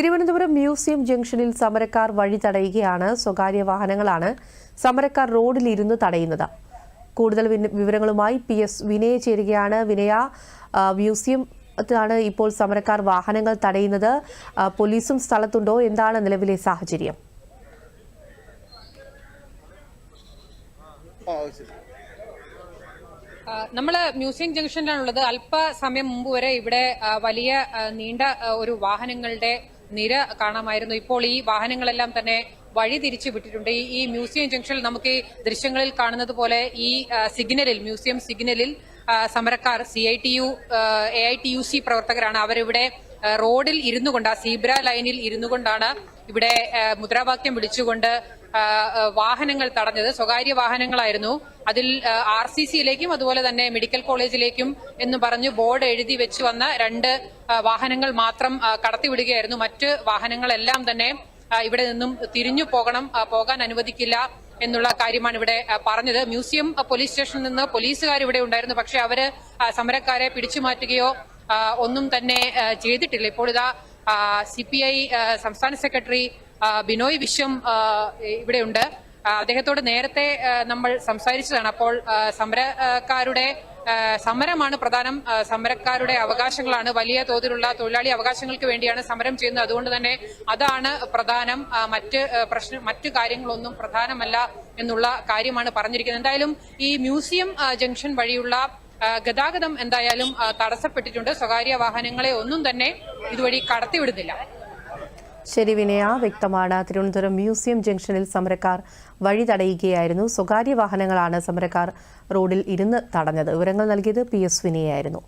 Thiruvananthapuram museum ജംഗ്ഷനിൽ സമരക്കാർ വഴി തടയുകയാണ് സ്വകാര്യ വാഹനങ്ങളാണ് സമരക്കാർ റോഡിൽ ഇരുന്ന് തടയുന്നത്. കൂടുതൽ വിവരങ്ങളുമായി പി എസ് വിനയ ചേരുകയാണ്. വിനയ മ്യൂസിയം ഇപ്പോൾ സമരക്കാർ വാഹനങ്ങൾ തടയുന്നത്. പോലീസും സ്ഥലത്തുണ്ടോ? എന്താണ് നിലവിലെ സാഹചര്യം? നമ്മൾ മ്യൂസിയം ജംഗ്ഷനിലാണുള്ളത്. അല്പസമയം മുമ്പ് വരെ ഇവിടെ വലിയ നീണ്ട ഒരു വാഹനങ്ങളുടെ നിര കാണാമായിരുന്നു. ഇപ്പോൾ ഈ വാഹനങ്ങളെല്ലാം തന്നെ വഴി തിരിച്ചു വിട്ടിട്ടുണ്ട്. ഈ- മ്യൂസിയം ജംഗ്ഷനിൽ നമുക്ക് ഈ ദൃശ്യങ്ങളിൽ കാണുന്നത് പോലെ ഈ സിഗ്നലിൽ മ്യൂസിയം സിഗ്നലിൽ സമരക്കാർ C I T U A I T U C പ്രവർത്തകരാണ്. അവരിവിടെ റോഡിൽ ഇരുന്നു കൊണ്ട് ആ സീബ്ര ലൈനിൽ ഇരുന്നു കൊണ്ടാണ് ഇവിടെ മുദ്രാവാക്യം വിളിച്ചുകൊണ്ട് വാഹനങ്ങൾ തടഞ്ഞത്. സ്വകാര്യ വാഹനങ്ങളായിരുന്നു. അതിൽ ആർ സി സിയിലേക്കും അതുപോലെ തന്നെ മെഡിക്കൽ കോളേജിലേക്കും എന്ന് പറഞ്ഞു ബോർഡ് എഴുതി വെച്ച് വന്ന രണ്ട് വാഹനങ്ങൾ മാത്രം കടത്തിവിടുകയായിരുന്നു. മറ്റ് വാഹനങ്ങളെല്ലാം തന്നെ ഇവിടെ നിന്നും തിരിഞ്ഞു പോകണം പോകാൻ അനുവദിക്കില്ല എന്നുള്ള കാര്യമാണ് ഇവിടെ പറഞ്ഞത്. മ്യൂസിയം പോലീസ് സ്റ്റേഷനിൽ നിന്ന് പോലീസുകാർ ഇവിടെ ഉണ്ടായിരുന്നു. പക്ഷെ അവർ സമരക്കാരെ പിടിച്ചു മാറ്റുകയോ ഒന്നും തന്നെ ചെയ്തിട്ടില്ല. ഇപ്പോൾ ഇതാ സി പി ഐ സംസ്ഥാന സെക്രട്ടറി ബിനോയ് വിശ്വം ഇവിടെ ഇവിടെയുണ്ട്. അദ്ദേഹത്തോട് നേരത്തെ നമ്മൾ സംസാരിച്ചതാണ്. അപ്പോൾ സമരക്കാരുടെ സമരമാണ് പ്രധാനം. സമരക്കാരുടെ അവകാശങ്ങളാണ്. വലിയ തോതിലുള്ള തൊഴിലാളി അവകാശങ്ങൾക്ക് വേണ്ടിയാണ് സമരം ചെയ്യുന്നത്. അതുകൊണ്ട് തന്നെ അതാണ് പ്രധാനം. മറ്റ് പ്രശ്ന മറ്റു കാര്യങ്ങളൊന്നും പ്രധാനമല്ല എന്നുള്ള കാര്യമാണ് പറഞ്ഞിരിക്കുന്നത്. എന്തായാലും ഈ മ്യൂസിയം ജംഗ്ഷൻ വഴിയുള്ള ഗതാഗതം എന്തായാലും തടസ്സപ്പെട്ടിട്ടുണ്ട്. സ്വകാര്യ വാഹനങ്ങളെ ഒന്നും തന്നെ ഇതുവഴി കടത്തിവിടുന്നില്ല. ശരി വിനയ. വ്യക്തമാണ്. തിരുവനന്തപുരം മ്യൂസിയം ജംഗ്ഷനിൽ സമരക്കാർ വഴി തടയുകയായിരുന്നു. സ്വകാര്യ വാഹനങ്ങളാണ് സമരക്കാർ റോഡിൽ ഇരുന്ന് തടഞ്ഞത്. വിവരങ്ങൾ നൽകിയത് പി എസ് വിനയായിരുന്നു